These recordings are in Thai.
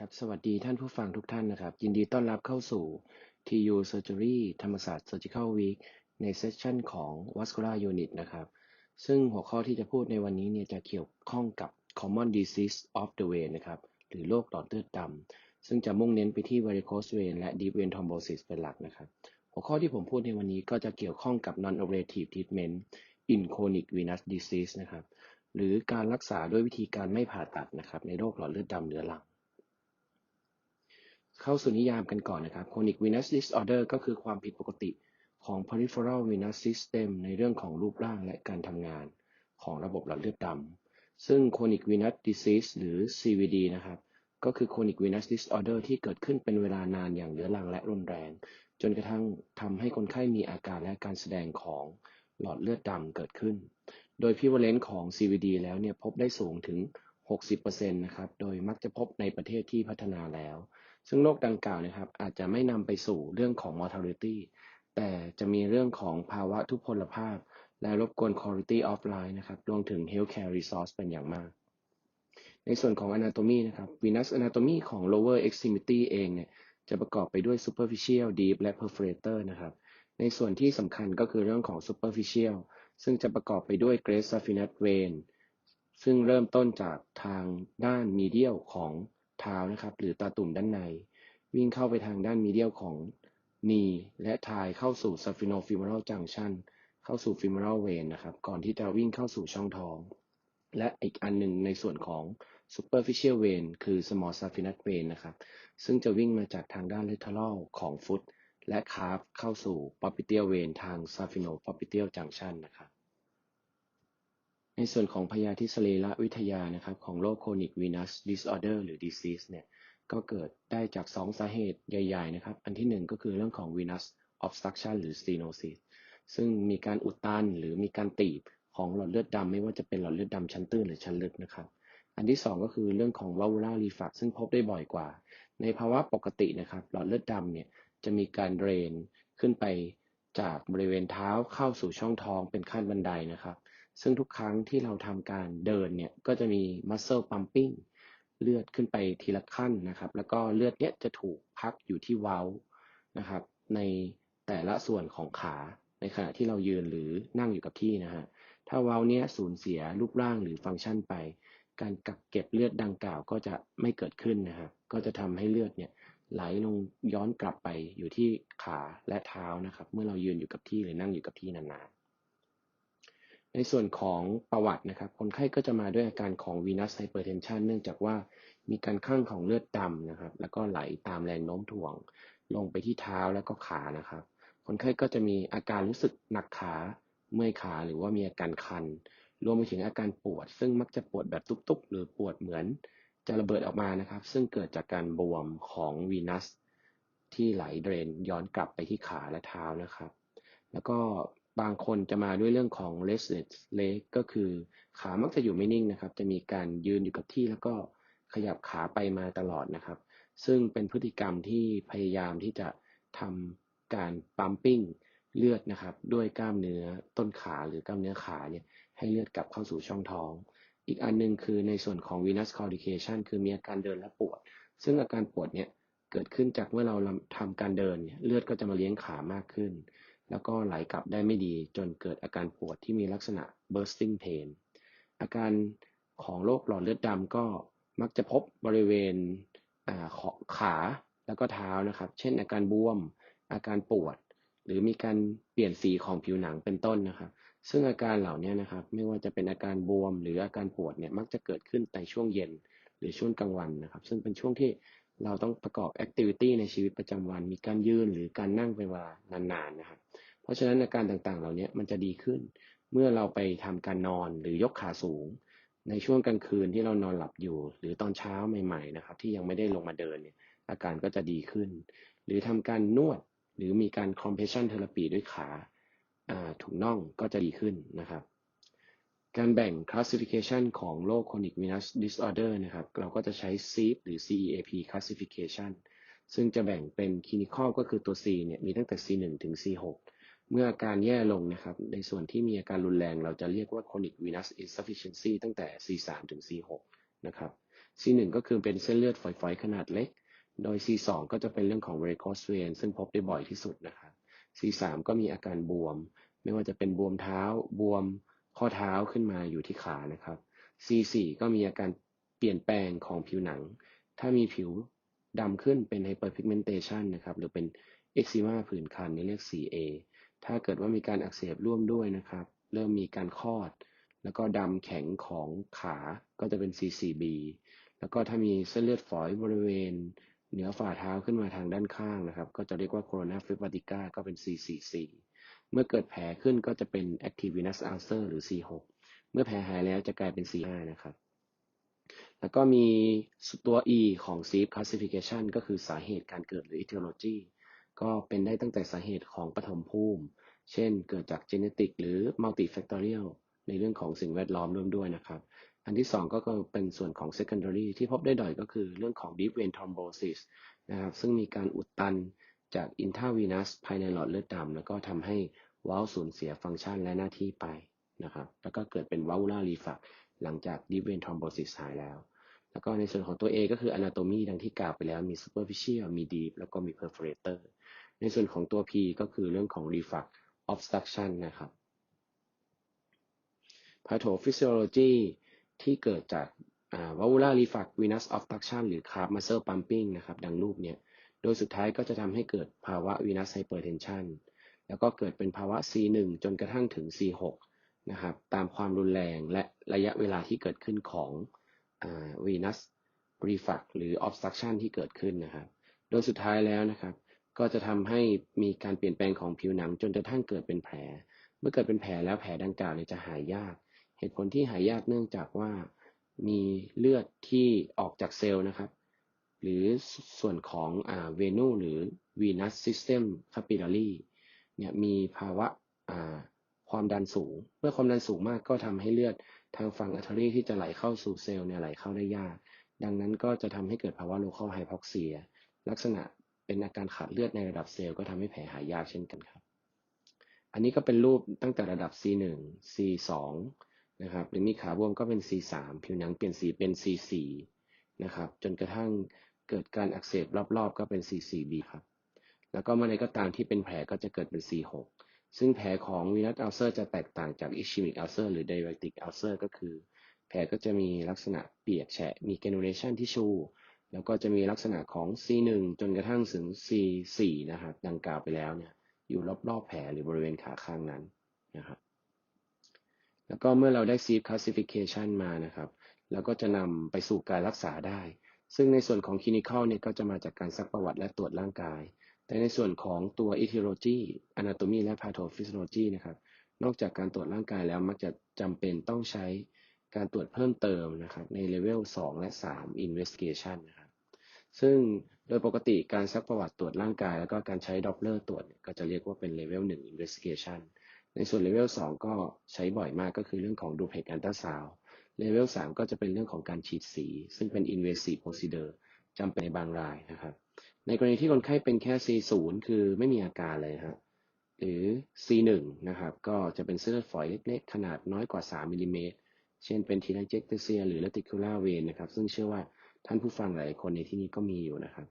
ครับสวัสดีท่านผู้ฟังทุกท่านนะครับ ยินดีต้อนรับเข้าสู่ TU Surgery ธรรมศาสตร์ Surgical Week ในเซสชันของ Vascular Unit นะครับ ซึ่งหัวข้อที่จะพูดในวันนี้เนี่ยจะเกี่ยวข้องกับ Common Disease of the Vein นะครับ หรือโรคหลอดเลือดดำซึ่งจะมุ่งเน้นไปที่ varicose vein และ deep vein thrombosis เป็นหลักนะครับ หัวข้อที่ผมพูดในวันนี้ก็จะเกี่ยวข้องกับ non-operative treatment in chronic venous disease นะครับ หรือการรักษาด้วยวิธีการไม่ผ่าตัดนะครับในโรคหลอดเลือดดำเรื้อรัง เข้าสู่นิยามกันก่อนนะครับ chronic venous disorder ก็คือความผิดปกติของ peripheral venous system ในเรื่องของรูปร่างและการทำงานของระบบหลอดเลือดดำซึ่ง chronic venous disease หรือ CVD นะครับก็คือ chronic venous disorder ที่เกิดขึ้นเป็นเวลานานอย่างเรื้อรังและรุนแรง จนกระทั่งทำให้คนไข้มีอาการและการแสดงของหลอดเลือดดำเกิดขึ้น โดย prevalence ของ CVD แล้วเนี่ยพบได้สูงถึง 60%นะครับ โดยมักจะพบในประเทศที่พัฒนาแล้ว ซึ่งโรคดังกล่าวนะครับ อาจจะไม่นำไปสู่เรื่องของ mortality แต่จะมีเรื่องของภาวะทุพพลภาพ และรบกวน quality of life นะครับรวมถึง healthcare resource เป็นอย่างมาก ในส่วนของ anatomy นะครับ venous anatomy ของ lower extremity เองเนี่ยจะประกอบไปด้วย superficial deep และ perforator นะครับ ในส่วนที่สำคัญก็คือเรื่องของ superficial ซึ่งจะประกอบไปด้วย great saphenous vein ซึ่งเริ่มต้นจากทางด้าน medial ของ เท้านะครับ หรือตาตุ่มด้านใน วิ่งเข้าไปทางด้าน medial ของ knee และทายเข้าสู่ saphenofemoral junction เข้าสู่ femoral vein นะครับ ก่อนที่จะวิ่งเข้าสู่ช่องท้อง และอีกอันหนึ่งในส่วนของ superficial vein คือ small saphenous vein นะครับ ซึ่งจะวิ่งมาจากทางด้าน lateral ของฟุต และ calf เข้าสู่ popliteal vein ทาง saphenopopliteal junction นะครับ ในส่วนของพยาธิสรีรวิทยานะครับของโรค chronic venous disorder หรือ disease เนี่ยก็เกิดได้จาก2สาเหตุใหญ่ ๆ นะครับ อันที่ 1 ก็คือเรื่องของ venous obstruction หรือ stenosis ซึ่งมีการอุดตันหรือมีการตีบของหลอดเลือดดำไม่ว่าจะเป็นหลอดเลือดดำชั้นตื้นหรือชั้นลึกนะครับ อันที่ 2 ก็คือเรื่องของ valvular reflux ซึ่งพบได้บ่อยกว่า ในภาวะปกตินะครับ หลอดเลือดดำเนี่ยจะมีการเดรนขึ้นไปจากบริเวณเท้าเข้าสู่ช่องท้องเป็นขั้นบันไดนะครับ ซึ่งทุกครั้งที่เราทำการเดินเนี่ยก็จะมี muscle pumping เลือดขึ้นไปทีละขั้นนะครับ แล้วก็เลือดเนี้ยจะถูกพักอยู่ที่เว้านะครับ ในแต่ละส่วนของขาในขณะที่เรายืนหรือนั่งอยู่กับที่นะฮะถ้าเว้าเนี้ยสูญเสียรูปร่างหรือฟังก์ชันไป การกักเก็บเลือดดังกล่าวก็จะไม่เกิดขึ้นนะครับก็จะทำให้เลือดเนี่ยไหลลงย้อนกลับไปอยู่ที่ขาและเท้านะครับ เมื่อเรายืนอยู่กับที่หรือนั่งอยู่กับที่นานๆ ในส่วนของประวัตินะครับ คนไข้ก็จะมาด้วยอาการของ venous hypertension เนื่องจากว่ามีการข้างของเลือดดำนะครับ แล้วก็ไหลตามแรงโน้มถ่วง ลงไปที่เท้าแล้วก็ขานะครับ คนไข้ก็จะมีอาการรู้สึกหนักขาเมื่อยขาหรือว่ามีอาการคัน รวมไปถึงอาการปวด ซึ่งมักจะปวดแบบตุบๆหรือปวดเหมือนจะระเบิดออกมานะครับ ซึ่งเกิดจากการบวมของวีนัสที่ไหลเดรนย้อนกลับไปที่ขาและเท้านะครับ แล้วก็ บางคนจะมาด้วยเรื่องของ restless leg ก็คือขามักจะอยู่ไม่นิ่งนะครับ จะมีการยืนอยู่กับที่แล้วก็ขยับขาไปมาตลอดนะครับ ซึ่งเป็นพฤติกรรมที่พยายามที่จะทำการปั๊มปิ้งเลือดนะครับ ด้วยกล้ามเนื้อต้นขาหรือกล้ามเนื้อขาเนี่ยให้เลือดกลับเข้าสู่ช่องท้อง อีกอันนึงคือในส่วนของ venous claudication คือมีอาการเดินและปวด ซึ่งอาการปวดเนี่ยเกิดขึ้นจากเมื่อเราทำการเดินเนี่ยเลือดก็จะมาเลี้ยงขามากขึ้น แล้วก็ไหลกลับได้ไม่ดีจนเกิดอาการปวดที่มีลักษณะ bursting pain อาการของโรคหลอดเลือดดำก็มักจะพบบริเวณขาแล้วก็เท้านะครับ เช่น อาการบวม อาการปวด หรือมีการเปลี่ยนสีของผิวหนังเป็นต้นนะครับ ซึ่งอาการเหล่านี้นะครับ ไม่ว่าจะเป็นอาการบวม หรืออาการปวดเนี่ยมักจะเกิดขึ้นในช่วงเย็น หรือช่วงกลางวันนะครับ ซึ่งเป็นช่วงที่ เราต้องประกอบแอคทิวิตี้ในชีวิตประจำวัน มีการยืนหรือการนั่งเป็นเวลานานๆนะครับ เพราะฉะนั้นอาการต่างๆ เหล่านี้มันจะดีขึ้น เมื่อเราไปทำการนอนหรือยกขาสูง ในช่วงกลางคืนที่เรานอนหลับอยู่ หรือตอนเช้าใหม่ๆนะครับ ที่ยังไม่ได้ลงมาเดินเนี่ยอาการก็จะดีขึ้น หรือทำการนวดหรือมีการ compression therapy ด้วยขาถุงน่องก็จะดีขึ้นนะครับ การแบ่ง classification ของโรค chronic venous disorder นะครับ เราก็จะใช้ CEAP หรือ CEAP classification ซึ่งจะแบ่งเป็น clinical ก็คือตัว C เนี่ยมีตั้งแต่ C1 ถึง C6 เมื่ออาการแย่ลงนะครับ ในส่วนที่มีอาการรุนแรงเราจะเรียกว่า chronic venous insufficiency ตั้งแต่ C3 ถึง C6 นะครับ C1 ก็คือเป็นเส้นเลือดฝอยๆ ขนาดเล็ก โดย C2 ก็จะเป็นเรื่องของ varicose vein ซึ่งพบได้บ่อยที่สุดนะครับ C3 ก็มีอาการบวม ไม่ว่าจะเป็นบวมเท้า บวม ข้อเท้าขึ้นมาอยู่ที่ขานะครับ C4 ก็มีอาการเปลี่ยนแปลงของผิวหนัง ถ้ามีผิวดำขึ้นเป็น hyperpigmentation นะครับ หรือเป็น eczema ผื่นคันนี่เรียก 4A ถ้าเกิดว่ามีการอักเสบร่วมด้วยนะครับ เริ่มมีการคลอด แล้วก็ดำแข็งของขาก็จะเป็น C4B แล้วก็ถ้ามีเส้นเลือดฝอยบริเวณ เหนือฝ่าเท้าขึ้นมาทางด้านข้างนะครับ ก็จะเรียกว่า corona phlebitica ก็เป็น C4C เมื่อเกิดแผลขึ้นก็จะเป็น active venous ulcer หรือ C6 เมื่อแผลหายแล้วจะกลายเป็น C5 นะครับ แล้วก็มีตัว E ของ SEEP classification ก็คือสาเหตุการเกิดหรือ etiology ก็เป็นได้ตั้งแต่สาเหตุของปฐมภูมิ เช่น เกิดจาก genetic หรือ multifactorial ในเรื่องของสิ่งแวดล้อมร่วมด้วยนะครับ อันที่สองก็เป็นส่วนของ secondary ที่พบได้บ่อยก็คือเรื่องของ deep vein thrombosis นะครับ ซึ่งมีการอุดตัน จาก intravenous ภายในหลอดเลือดดำแล้วก็ทำให้วาล์วสูญเสียฟังก์ชันและหน้าที่ไปนะครับแล้วก็เกิดเป็น valvular reflux หลังจาก deep vein thrombosis หายแล้ว แล้วก็ในส่วนของตัว A ก็คือ anatomy ดังที่กล่าวไปแล้วมี superficial มี deep แล้วก็มี perforator ในส่วนของตัว P ก็คือเรื่องของ reflux obstruction นะครับ pathophysiology ที่เกิดจาก valvular reflux venous obstruction หรือ calf muscle pumping นะครับดังรูปเนี้ยโดยสุดท้ายก็จะทำให้เกิดภาวะ venous hypertension แล้วก็เกิดเป็นภาวะ C1 จนกระทั่งถึง C6 นะครับตามความรุนแรงและระยะเวลาที่เกิดขึ้นของ venous reflux หรือ obstruction ที่เกิดขึ้นนะครับ โดยสุดท้ายแล้วนะครับ ก็จะทำให้มีการเปลี่ยนแปลงของผิวหนังจนกระทั่งเกิดเป็นแผล เมื่อเกิดเป็นแผลแล้วแผลดังกล่าวเนี่ยจะหายยาก เหตุผลที่หายยากเนื่องจากว่า มีเลือดที่ออกจากเซลล์นะครับ หรือส่วนของเวนูหรือ venous system capillary เนี่ยมีภาวะความดันสูง เมื่อความดันสูงมากก็ทำให้เลือดทางฝั่งอัทรีที่จะไหลเข้าสู่เซลล์เนี่ยไหลเข้าได้ยาก ดังนั้นก็จะทำให้เกิดภาวะ local hypoxia ลักษณะเป็นอาการขาดเลือดในระดับเซลล์ก็ทำให้แผลหายยากเช่นกันครับ อันนี้ก็เป็นรูปตั้งแต่ระดับ C1 C2 นะครับ หรือมีขาบวมก็เป็น C3 ผิวหนังเปลี่ยนสีเป็น C4 นะครับ จนกระทั่งเกิดการอักเสบรอบๆ ก็เป็น C4B ครับ แล้วก็เมื่อใดก็ตามที่เป็นแผลก็จะเกิดเป็น C6 ซึ่งแผลของ venous ulcer จะแตกต่างจาก ischemic ulcer หรือ diabetic ulcer ก็คือ แผลก็จะมีลักษณะเปียกแฉะ มี granulation tissue แล้วก็จะมีลักษณะของ C1 จนกระทั่งถึง C4 นะครับ ดังกล่าวไปแล้วเนี่ย อยู่รอบๆแผลหรือบริเวณขาข้างนั้นนะครับ แล้วก็เมื่อเราได้ SEEP classification มานะครับ เราก็จะนำไปสู่การรักษาได้ ซึ่งในส่วนของ clinical เนี่ยก็จะมาจากการซักประวัติและตรวจร่างกาย แต่ในส่วนของตัว etiology anatomy และ pathophysiology นะครับ นอกจากการตรวจร่างกายแล้วมักจะจำเป็นต้องใช้การตรวจเพิ่มเติมนะครับในเลเวล 2 และ 3 investigation นะครับ ซึ่งโดยปกติการซักประวัติตรวจร่างกาย แล้วก็การใช้ด็อปเลอร์ตรวจก็จะเรียกว่าเป็นเลเวล 1 investigation ในส่วนเลเวล2ก็ใช้บ่อยมากก็คือเรื่องของ Duplex ultrasound เลเวล3ก็จะเป็นเรื่องของการฉีดสี ซึ่งเป็น invasive procedure จำเป็นในบางรายนะครับ ในกรณีที่คนไข้เป็นแค่ C0 คือไม่มีอาการเลยฮะหรือ C1 นะครับ ก็จะเป็นเส้นเลือดฝอยเล็กๆ ขนาดน้อยกว่า 3มิลลิเมตร เช่นเป็น telangiectasia หรือ reticular vein นะครับ ซึ่งเชื่อว่าท่านผู้ฟังหลายคนในที่นี้ก็มีอยู่นะครับ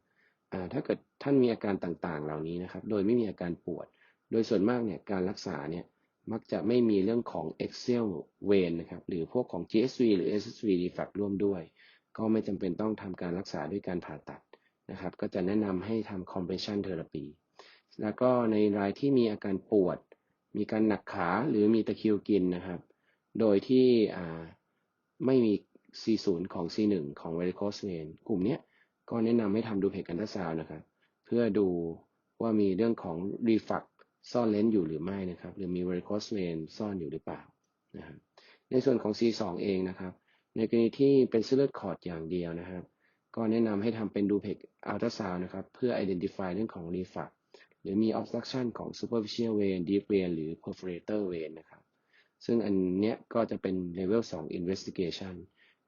ถ้าเกิดท่านมีอาการต่างๆ เหล่านี้นะครับ โดยไม่มีอาการปวด โดยส่วนมากเนี่ยการรักษาเนี่ย มักจะไม่มีเรื่องของ axial v e n นะครับ หรือพวกของ GSV หรือ SSV reflux ร่วมด้วย ก็ไม่จำเป็นต้องทำการรักษาด้วยการผ่าตัดนะครับ ก็จะแนะนำให้ทำ compression therapy แล้วก็ในรายที่มีอาการปวด มีการหนักขาหรือมีตะคิวกินนะครับ โดยที่ไม่มี C0 ของ C1 ของ varicose vein กลุ่มนี้ก็แนะนำให้ทำดูเพกกันตาซาวนะครับ เพื่อดูว่ามีเรื่องของ reflux ซ่อนเลนส์อยู่หรือไม่นะครับ หรือมี varicose vein ซ่อนอยู่หรือเปล่านะครับในส่วนของ C2 เองนะครับ ในกรณีที่เป็นเส้นเลือดขอดอย่างเดียวนะครับ ก็แนะนำให้ทำเป็นดูเพกอัลตราซาวนะครับ เพื่อ identify เรื่องของ reflux หรือมี obstruction ของ superficial vein deep vein หรือ perforator vein นะครับ ซึ่งอันเนี้ยก็จะเป็น level 2 investigation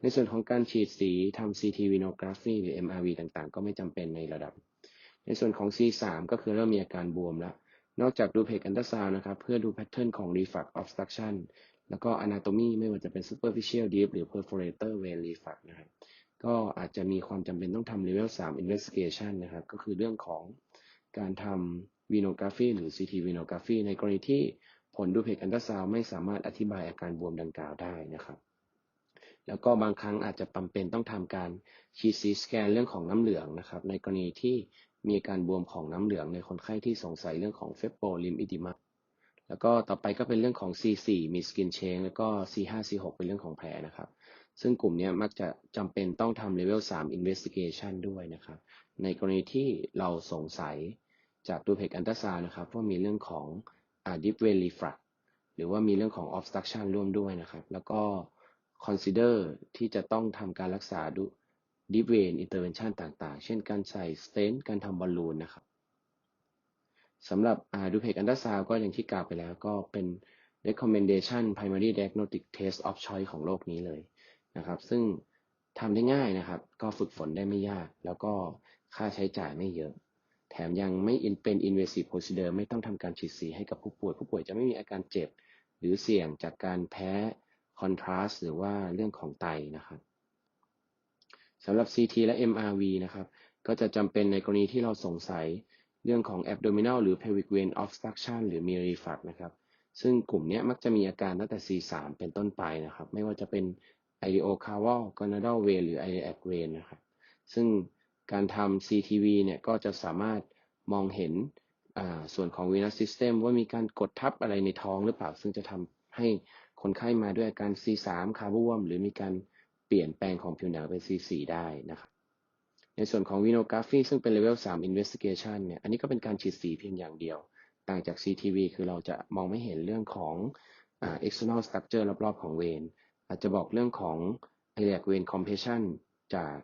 ในส่วนของการฉีดสีทำ CT venography หรือ MRV ต่างๆ ก็ไม่จำเป็นในระดับ ในส่วนของ C3 ก็คือเริ่มมีอาการบวมแล้ว นอกจากดูเพกอันตราซาวนะครับ เพื่อดูแพทเทิร์นของ reflux obstruction แล้วก็ anatomy ไม่ว่าจะเป็น superficial deep หรือ perforator vein reflux นะครับก็อาจจะมีความจำเป็นต้องทำ level 3 investigation นะครับ ก็คือเรื่องของการทำ venography หรือ CT venography ในกรณีที่ผลดูเพกอันตราซาวไม่สามารถอธิบายอาการบวมดังกล่าวได้นะครับ แล้วก็บางครั้งอาจจะจำเป็นต้องทำการฉีซีสแกนเรื่องของน้ำเหลืองนะครับ ในกรณีที่ มีอาการบวมของน้ำเหลืองในคนไข้ที่สงสัยเรื่องของเฟบโปลิมอิดิมาแล้วก็ต่อไปก็เป็นเรื่องของ C4 มีสกินเชงแล้วก็ C5 C6 เป็นเรื่องของแผลนะครับ ซึ่งกลุ่มนี้มักจะจำเป็นต้องทำ level 3 investigation ด้วยนะครับ ในกรณีที่เราสงสัยจากดูเพกอันตราซานะครับว่ามีเรื่องของ deep vein reflux หรือว่ามีเรื่องของ obstruction ร่วมด้วยนะครับ แล้วก็ consider ที่จะต้องทำการรักษา ดู deep vein intervention ต่างๆ เช่นการใส่ stent การทำบอลลูนนะครับสำหรับดูเพกอันตราซาวก็อย่างที่กล่าวไปแล้วก็เป็น recommendation primary diagnostic test of choice ของโลกนี้เลยนะครับ ซึ่งทำได้ง่ายนะครับ ก็ฝึกฝนได้ไม่ยาก แล้วก็ค่าใช้จ่ายไม่เยอะ แถมยังไม่เป็น invasive procedure ไม่ต้องทำการฉีดสีให้กับผู้ป่วย ผู้ป่วยจะไม่มีอาการเจ็บ หรือเสี่ยงจากการแพ้ contrast หรือว่าเรื่องของไตนะครับ สำหรับ CT และ MRV นะครับ ก็จะจำเป็นในกรณีที่เราสงสัยเรื่องของ abdominal หรือ pelvic vein obstruction หรือมี reflux นะครับ ซึ่งกลุ่มนี้มักจะมีอาการตั้งแต่ C3 เป็นต้นไปนะครับ ไม่ว่าจะเป็น iliocaval gonadal vein หรือ iliac vein นะครับ ซึ่งการทำ CTV เนี่ยก็จะสามารถมองเห็นส่วนของ venous system ว่ามีการกดทับอะไรในท้องหรือเปล่า ซึ่งจะทำให้คนไข้มาด้วยอาการ C3 คาร์บวม หรือมีการ เปลี่ยนแปลงของผิวหนังเป็น C4 ได้นะครับ ในส่วนของ venography ซึ่งเป็น level 3 investigation เนี่ย อันนี้ก็เป็นการฉีดสีเพียงอย่างเดียว ต่างจาก CTV คือเราจะมองไม่เห็นเรื่องของ external structure รอบๆของเวนอาจจะบอกเรื่องของ iliac vein compression จาก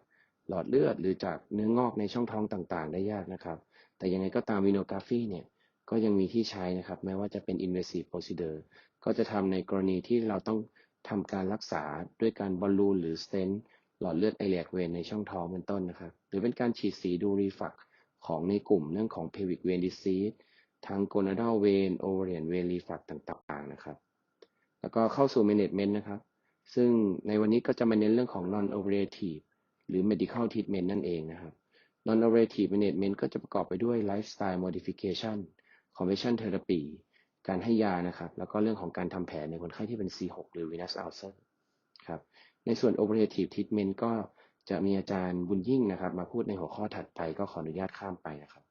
หลอดเลือดหรือจากเนื้องอกในช่องท้องต่างๆ ได้ยากนะครับ แต่ยังไงก็ตาม venography เนี่ยก็ยังมีที่ใช้นะครับ แม้ว่าจะเป็น invasive procedure ก็จะทำในกรณีที่เราต้อง ทำการรักษาด้วยการบอลลูนหรือ stent หลอดเลือดไอเลียกเวนในช่องท้องเป็นต้นนะครับ หรือเป็นการฉีดสีดูรีฟักของในกลุ่มเรื่องของ pelvic vein disease ทาง gonadal vein ovarian vein reflux ต่างๆนะครับ แล้วก็เข้าสู่ management นะครับ ซึ่งในวันนี้ก็จะมาเน้นเรื่องของ non operative หรือ medical treatment นั่นเองนะครับ non operative management ก็จะประกอบไปด้วย lifestyle modification conversion therapy การให้ยานะครับ แล้วก็เรื่องของการทำแผลในคนไข้ที่เป็น C6 หรือ venous ulcer ครับ ในส่วน operative treatment ก็จะมีอาจารย์บุญยิ่งนะครับ มาพูดในหัวข้อถัดไปก็ขออนุญาตข้ามไปนะครับ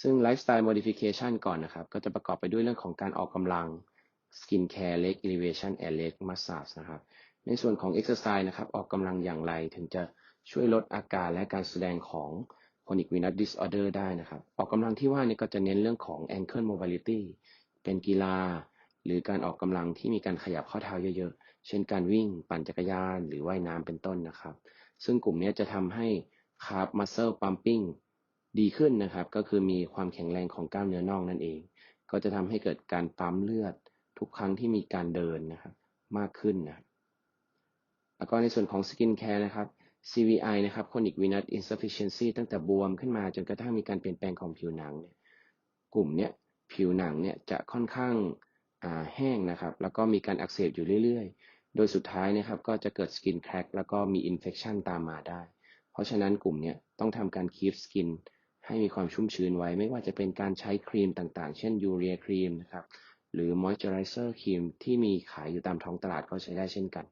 ซึ่ง lifestyle modification ก่อนนะครับ ก็จะประกอบไปด้วยเรื่องของการออกกำลัง skin care leg elevation and leg massage นะครับ ในส่วนของ exercise นะครับ ออกกำลังอย่างไรถึงจะช่วยลดอาการและการแสดงของ chronic venous disorder ได้นะครับ ออกกำลังที่ว่านี่ก็จะเน้นเรื่องของ ankle mobility เป็นกีฬา หรือการออกกำลังที่มีการขยับข้อเท้าเยอะๆ เช่นการวิ่ง ปั่นจักรยาน หรือว่ายน้ำเป็นต้นนะครับ ซึ่งกลุ่มนี้จะทำให้ calf muscle pumping ดีขึ้นนะครับ ก็คือมีความแข็งแรงของกล้ามเนื้อน่องนั่นเอง ก็จะทำให้เกิดการปั๊มเลือดทุกครั้งที่มีการเดินนะครับมากขึ้นนะแล้วก็ในส่วนของสกินแคร์นะครับ CVI นะครับ chronic venous insufficiency ตั้งแต่บวมขึ้นมาจนกระทั่งมีการเปลี่ยนแปลงของผิวหนังเนี่ยกลุ่มเนี้ยผิวหนังเนี่ยจะค่อนข้างแห้งนะครับ แล้วก็มีการอักเสบอยู่เรื่อยๆ โดยสุดท้ายนะครับก็จะเกิดสกินแครกแล้วก็มีอินเฟคชันตามมาได้ เพราะฉะนั้นกลุ่มเนี้ยต้องทำการคีฟสกินให้มีความชุ่มชื้นไว้ ไม่ว่าจะเป็นการใช้ครีมต่างๆ เช่นยูเรียครีมนะครับ หรือมอยเจอไรเซอร์ครีมที่มีขายอยู่ตามท้องตลาดก็ใช้ได้เช่นกัน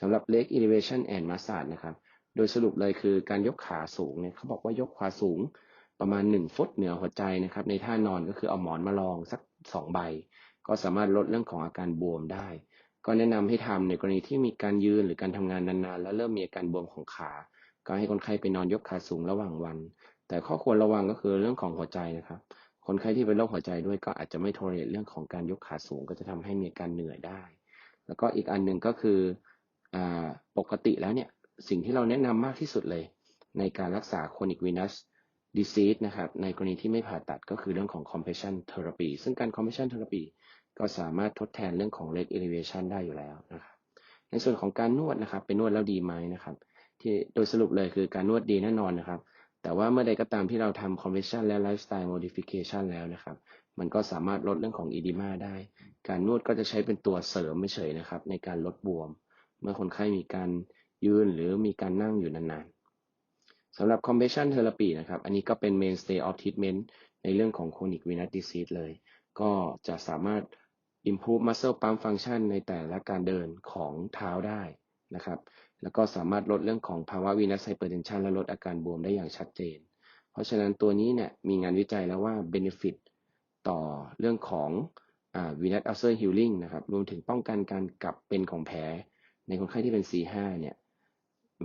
สำหรับ leg elevation and massage นะครับ โดยสรุปเลยคือการยกขาสูงเนี่ยเขาบอกว่ายกขาสูงประมาณ 1 ฟุตเหนือหัวใจนะครับ ในท่านอนก็คือเอาหมอนมาลองสัก 2 ใบ ก็สามารถลดเรื่องของอาการบวมได้ ก็แนะนำให้ทำในกรณีที่มีการยืนหรือการทำงานนานๆ แล้วเริ่มมีอาการบวมของขา ก็ให้คนไข้ไปนอนยกขาสูงระหว่างวัน แต่ข้อควรระวังก็คือเรื่องของหัวใจนะครับ คนไข้ที่เป็นโรคหัวใจด้วยก็อาจจะไม่ทนเรื่องของการยกขาสูง ก็จะทำให้มีอาการเหนื่อยได้ แล้วก็อีกอันหนึ่งก็คือ ปกติแล้วเนี่ยสิ่งที่เราแนะนำมากที่สุดเลย ในการรักษา chronic venous disease นะครับในกรณีที่ไม่ผ่าตัดก็คือเรื่องของ compression therapy ซึ่งการ compression therapy ก็สามารถทดแทนเรื่องของ leg elevation ได้อยู่แล้วนะครับในส่วนของการนวดนะครับเป็นนวดแล้วดีไหมนะครับ ที่โดยสรุปเลยคือการนวดดีแน่นอนนะครับ แต่ว่าเมื่อใดก็ตามที่เราทำ compression และ lifestyle modification แล้วนะครับ มันก็สามารถลดเรื่องของ edema ได้ การนวดก็จะใช้เป็นตัวเสริมไม่เฉยนะครับ ในการลดบวม เมื่อคนไข้มีการยืนหรือมีการนั่งอยู่นานๆสำหรับ compression therapy นะครับ อันนี้ก็เป็น mainstay of treatment ในเรื่องของ chronic venous disease เลย ก็จะสามารถ improve muscle pump function ในแต่ละการเดินของเท้าได้นะครับ แล้วก็สามารถลดเรื่องของภาวะ venous hypertension และลดอาการบวมได้อย่างชัดเจน เพราะฉะนั้นตัวนี้เนี่ยมีงานวิจัยแล้วว่า benefit ต่อเรื่องของ venous ulcer healing นะครับ รวมถึงป้องกันการกลับเป็นของแผล ในคนไข้ที่เป็น C5 เนี่ย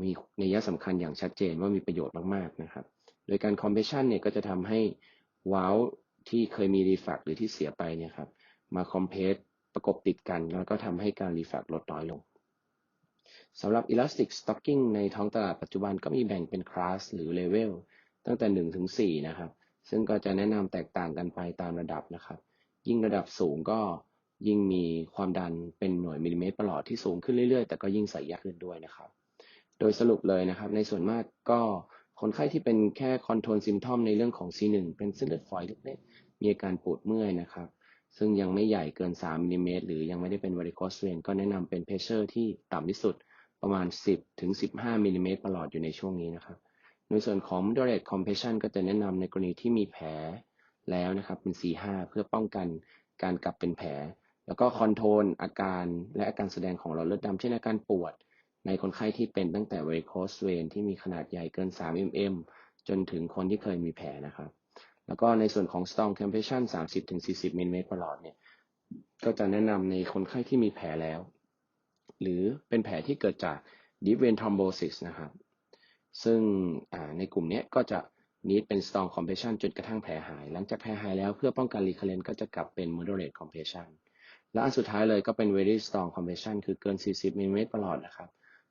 มีนัยสำคัญอย่างชัดเจนว่ามีประโยชน์มากๆนะครับ โดยการ compression เนี่ยก็จะทำให้วาลที่เคยมี reflux หรือที่เสียไปเนี่ยครับมา compress ประกบติดกัน แล้วก็ทำให้การ reflux ลดน้อยลงสำหรับ elastic stocking ในท้องตลาดปัจจุบันก็มีแบ่งเป็น class หรือ level ตั้งแต่1ถึง4นะครับ ซึ่งก็จะแนะนำแตกต่างกันไปตามระดับนะครับ ยิ่งระดับสูงก็ ยิ่งมีความดันเป็นหน่วยมิลลิเมตรประหลอดที่สูงขึ้นเรื่อยๆ แต่ก็ยิ่งใส่ยากขึ้นด้วยนะครับ โดยสรุปเลยนะครับ ในส่วนมากก็คนไข้ที่เป็นแค่คอนโทรลซิมทอมในเรื่องของ C1 เป็นเส้นเลือดฝอยเล็กๆ มีอาการปวดเมื่อยนะครับ ซึ่งยังไม่ใหญ่เกิน 3มิลลิเมตรหรือยังไม่ได้เป็น varicose vein ก็แนะนำเป็นเพชเชอร์ที่ต่ำที่สุดประมาณ 10ถึง15มิลลิเมตรประหลอดอยู่ในช่วงนี้นะครับ ในส่วนของ moderate compression ก็จะแนะนำในกรณีที่มีแผลแล้วนะครับเป็น C5 เพื่อป้องกันการกลับเป็นแผล แล้วก็คอนโทรลอาการและอาการแสดงของหลอดเลือดดำเช่นอาการปวด ในคนไข้ที่เป็นตั้งแต่ varicose vein ที่มีขนาดใหญ่เกิน 3 mm จนถึงคนที่เคยมีแผลนะครับ แล้วก็ในส่วนของ strong compression 30-40มิลลิเมตรประหลอดเนี่ย ก็จะแนะนำในคนไข้ที่มีแผลแล้ว หรือเป็นแผลที่เกิดจาก deep vein thrombosis นะครับ ซึ่งในกลุ่มนี้ก็จะ need เป็น strong compression จนกระทั่งแผลหาย หลังจากแผลหายแล้วเพื่อป้องกัน recurrence ก็จะกลับเป็น moderate compression และอันสุดท้ายเลยก็เป็น very strong compression คือเกิน 40มิลลิเมตรประหลอดนะครับ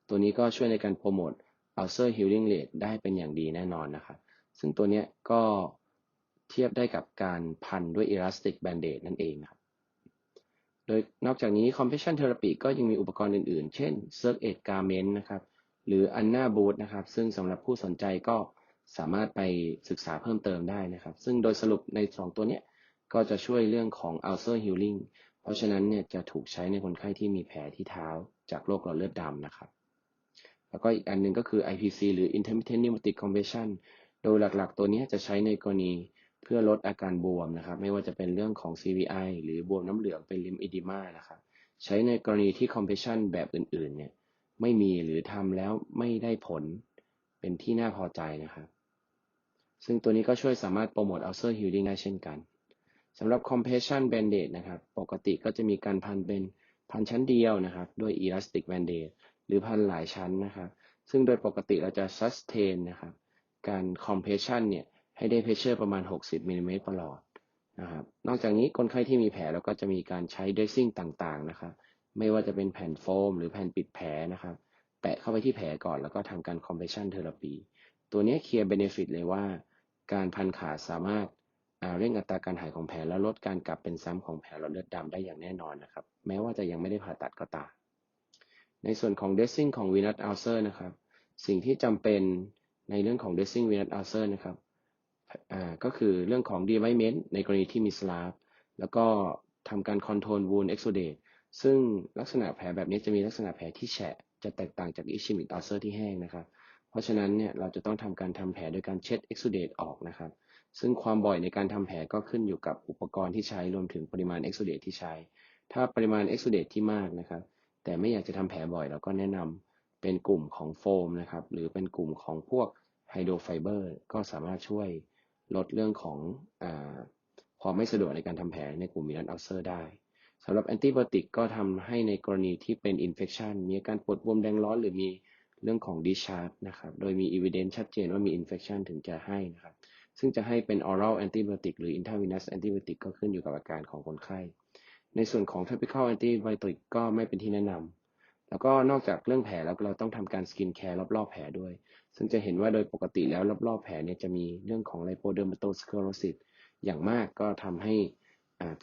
ตัวนี้ก็ช่วยในการโปรโมท ulcer healing rate ได้เป็นอย่างดีแน่นอนนะครับ ซึ่งตัวนี้ก็เทียบได้กับการพันด้วย elastic band-aid นั่นเองครับ โดยนอกจากนี้ compression therapy ก็ยังมีอุปกรณ์อื่นๆ เช่น circ aid garment นะครับ หรือ Anna boot นะครับ ซึ่งสำหรับผู้สนใจก็สามารถไปศึกษาเพิ่มเติมได้นะครับ ซึ่งโดยสรุปใน 2 ตัวนี้ก็จะช่วยเรื่องของ ulcer healing ราะฉะนั้นเนี่ยจะถูกใช้ในคนไข้ที่มีแผลที่เท้าจากโรคหลอดเลือดดำนะครับ แล้วก็อีกอันหนึ่งก็คือ IPC หรือ intermittent pneumatic compression โดยหลักๆ ตัวนี้จะใช้ในกรณีเพื่อลดอาการบวมนะครับ ไม่ว่าจะเป็นเรื่องของ CVI หรือบวมน้ำเหลืองเป็นลิมอิดิมานะครับ ใช้ในกรณีที่ compression แบบอื่นๆ เนี่ยไม่มีหรือทำแล้วไม่ได้ผลเป็นที่น่าพอใจนะครับ ซึ่งตัวนี้ก็ช่วยสามารถโปรโมท ulcer healing ได้เช่นกัน สำหรับ compression band-aid นะครับ ปกติก็จะมีการพันเป็นพันชั้นเดียวนะครับ ด้วย elastic band-aid หรือพันหลายชั้นนะครับ ซึ่งโดยปกติเราจะ sustain นะครับ การ compression เนี่ย ให้ได้ pressure ประมาณ 60มิลลิเมตรประหลอดนะครับ นอกจากนี้คนไข้ที่มีแผลเราก็จะมีการใช้ dressing ต่างๆ นะครับ ไม่ว่าจะเป็นแผ่นโฟม หรือแผ่นปิดแผลนะครับ แปะเข้าไปที่แผลก่อนแล้วก็ทำการ compression therapy ตัวนี้เคลียร์ benefit เลยว่า การพันขาสามารถ เร่งอัตราการหายของแผลและลดการกลับเป็นซ้ำของแผลหลอดเลือดดำได้อย่างแน่นอนนะครับ แม้ว่าจะยังไม่ได้ผ่าตัดก็ตามในส่วนของ dressing ของ venous ulcer นะครับ สิ่งที่จำเป็นในเรื่องของ dressing venous ulcer นะครับก็คือเรื่องของ debridement ในกรณีที่มี slab แล้วก็ทำการ control wound exudate ซึ่งลักษณะแผลแบบนี้จะมีลักษณะแผลที่แฉะจะแตกต่างจาก ischemic ulcer ที่แห้งนะครับ เพราะฉะนั้นเนี่ยเราจะต้องทำการทำแผลโดยการเช็ด exudate ออกนะครับ ซึ่งความบ่อยในการทำแผลก็ขึ้นอยู่กับอุปกรณ์ที่ใช้รวมถึงปริมาณ exudate ที่ใช้ ถ้าปริมาณ exudate ที่มากนะครับ แต่ไม่อยากจะทำแผลบ่อยเราก็แนะนำเป็นกลุ่มของโฟมนะครับ หรือเป็นกลุ่มของพวกไฮโดรไฟเบอร์ก็สามารถช่วยลดเรื่องของอความไม่สะดวกในการทำแผลในกลุ่มมีนันอัลเซอร์ได้สำหรับแอนติบอติกก็ทำให้ในกรณีที่เป็นอินเฟคชันมีอาการปวดบวมแดงร้อนหรือมีเรื่องของดิชาร์ดนะครับ โดยมีอีเวนต์ชัดเจนว่ามีอินเฟคชันถึงจะให้นะครับ ซึ่งจะให้เป็นออรัลแอนติบอติกหรืออินทาวินัสแอนติบอติกก็ขึ้นอยู่กับอาการของคนไข้ ในส่วนของ topical antibiotic ก็ไม่เป็นที่แนะนำ แล้วก็นอกจากเรื่องแผลแล้วเราต้องทำการสกินแคร์รอบๆแผลด้วย ซึ่งจะเห็นว่าโดยปกติแล้วรอบๆแผลเนี่ยจะมีเรื่องของไลโปเดอร์มาโตสเคโรซิสอย่างมากก็ทำให้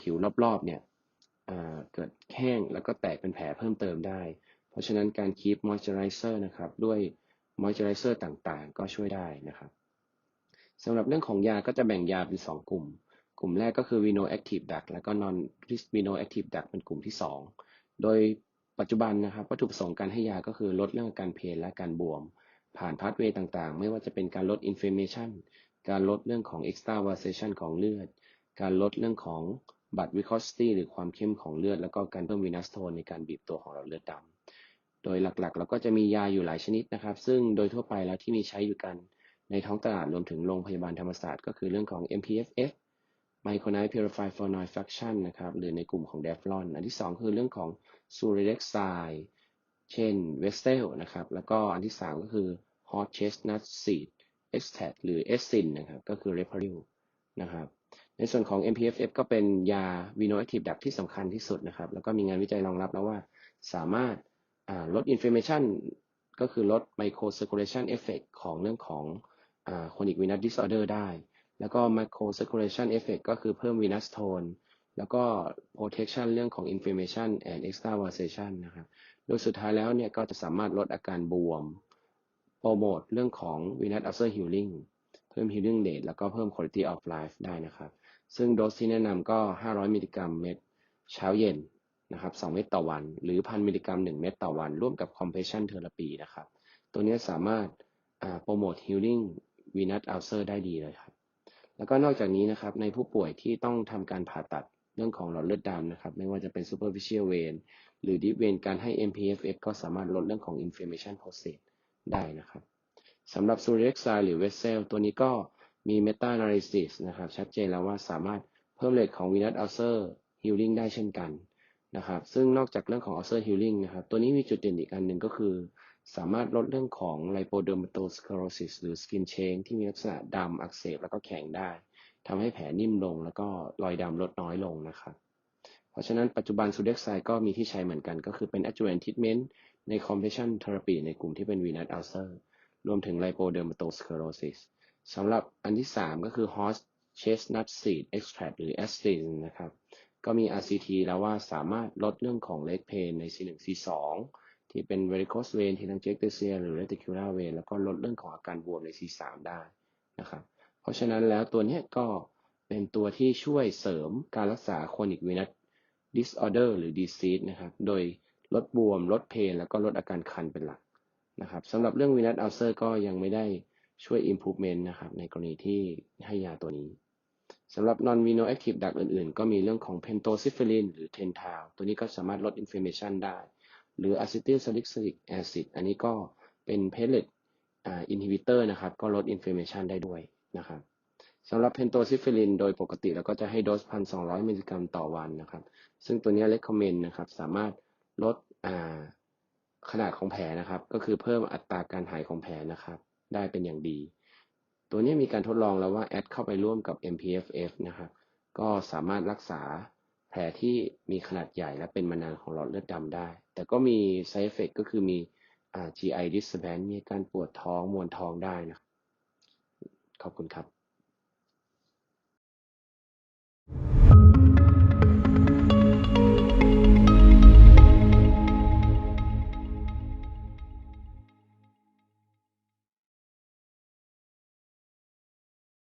ผิวรอบๆเนี่ยเกิดแห้งแล้วก็แตกเป็นแผลเพิ่มเติมได้ เพราะฉะนั้นการคีปมอยเจอไรเซอร์นะครับด้วยมอยเจอไรเซอร์ต่างๆ ก็ช่วยได้นะครับ สำหรับเรื่องของยาก็จะแบ่งยาเป็น 2 กลุ่ม กลุ่มแรกก็คือ Veno Active d u c แล้วก็ Non Veno Active d u c เป็นกลุ่มที่ 2 โดยปัจจุบันนะครับวัตถุประสงค์การให้ยาก็คือลดเรื่องการเพลนและการบวม ผ่านพาสเวย์ต่างๆ ไม่ว่าจะเป็นการลดอินฟล m a t i o n การลดเรื่องของ extravasation ของเลือด การลดเรื่องของบัตวิคอสตีหรือความเข้มของเลือด แล้วก็การเพิ่มวีนัสโทนในการบีบตัวของเราเลือดดำโดยหลักๆ เราก็จะมียาอยู่หลายชนิดนะครับ ซึ่งโดยทั่วไปแล้วที่มีใช้อยู่กัน ในท้องตลาดรวมถึงโรงพยาบาลธรรมศาสตร์ก็คือเรื่องของ MPFF Micronized Purified Flournoid Fraction นะครับ หรือในกลุ่มของ Deflon อันที่ 2 คือเรื่องของ Suridexide เช่น Vestel นะครับ แล้วก็อันที่ 3 ก็คือ Hot Chestnut Seed e x t a t หรือ e s s i n นะครับ ก็คือ Reparil นะครับ ในส่วนของ MPFF ก็เป็นยา Venoactive ดับที่สำคัญที่สุดนะครับ แล้วก็มีงานวิจัยรองรับแล้วว่าสามารถลด inflammation ก็คือลด microcirculation effect ของเรื่องของ chronic venous disorder ได้ แล้วก็ microcirculation effect ก็คือเพิ่ม venous tone แล้วก็ protection เรื่องของ inflammation and extravasation นะครับ โดยสุดท้ายแล้วเนี่ยก็จะสามารถลดอาการบวม โปรโมทเรื่องของ venous ulcer healing เพิ่ม healing rate แล้วก็เพิ่ม quality of life ได้นะครับ ซึ่งโดสที่แนะนำก็ 500 มิลลิกรัมเม็ดเช้าเย็นนะครับ 2 เม็ดต่อวัน หรือ 1,000 มิลลิกรัม 1 เม็ดต่อวัน ร่วมกับ compression therapy นะครับ ตัวนี้สามารถโปรโมท healing venous ulcer ได้ดีเลยครับ แล้วก็นอกจากนี้นะครับในผู้ป่วยที่ต้องทำการผ่าตัดเรื่องของหลอดเลือดดำนะครับ ไม่ว่าจะเป็น superficial vein หรือ deep vein การให้ MPFF ก็สามารถลดเรื่องของ inflammation process ได้นะครับสำหรับ s u r e x i หรือ Vessel ตัวนี้ก็มี meta analysis นะครับ ชัดเจนแล้วว่าสามารถเพิ่มเรทของ venous ulcer healing ได้เช่นกันนะครับ ซึ่งนอกจากเรื่องของ ulcer healing นะครับ ตัวนี้มีจุดเด่นอีกอันหนึ่งก็คือ สามารถลดเรื่องของ lipodermatosclerosis หรือ skin change ที่มีลักษณะดำอักเสบแล้วก็แข็งได้ทำให้แผลนิ่มลงแล้วก็รอยดำลดน้อยลงนะครับเพราะฉะนั้นปัจจุบันซูเด็กไซก็มีที่ใช้เหมือนกัน ก็คือเป็น adjuvant treatment ใน compression therapy ในกลุ่มที่เป็น venous ulcer รวมถึง lipodermatosclerosis สำหรับอันที่ 3 ก็คือ horse chestnut seed extract หรือ aspirin นะครับ ก็มี RCT แล้วว่าสามารถลดเรื่องของ leg pain ใน C1 C2 ที่เป็น varicose vein telangiectasia หรือ reticular vein แล้วก็ลดเรื่องของอาการบวมใน C3 ได้นะครับ เพราะฉะนั้นแล้วตัวนี้ก็เป็นตัวที่ช่วยเสริมการรักษา chronic venous disorder หรือ disease นะครับ โดยลดบวม ลดเพนแล้วก็ลดอาการคันเป็นหลักนะครับสำหรับเรื่อง venous ulcer ก็ยังไม่ได้ช่วย improvement นะครับ ในกรณีที่ให้ยาตัวนี้สำหรับ non venoactive ดักอื่นๆ ก็มีเรื่องของ pentosyphilin หรือ tental ตัวนี้ก็สามารถลด inflammation ได้ หรือ acetyl salicylic acid อันนี้ก็เป็น pellet inhibitor นะครับ ก็ลด inflammation ได้ด้วยนะครับสำหรับ pentosyphiline โดยปกติเราก็จะให้โดส 1,200 มิลลิกรัมต่อวันนะครับ ซึ่งตัวนี้ recommend นะครับ สามารถลดขนาดของแผลนะครับ ก็คือเพิ่มอัตราการหายของแผลนะครับ ได้เป็นอย่างดี ตัวนี้มีการทดลองแล้วว่าแอดเข้าไปร่วมกับ MPFF นะครับ ก็สามารถรักษา แผลที่มีขนาดใหญ่และเป็นมานานของหลอดเลือดดำได้ แต่ก็มี side effect ก็คือมี GI disturbance มีการปวดท้องมวนท้องได้นะ ขอบคุณครับ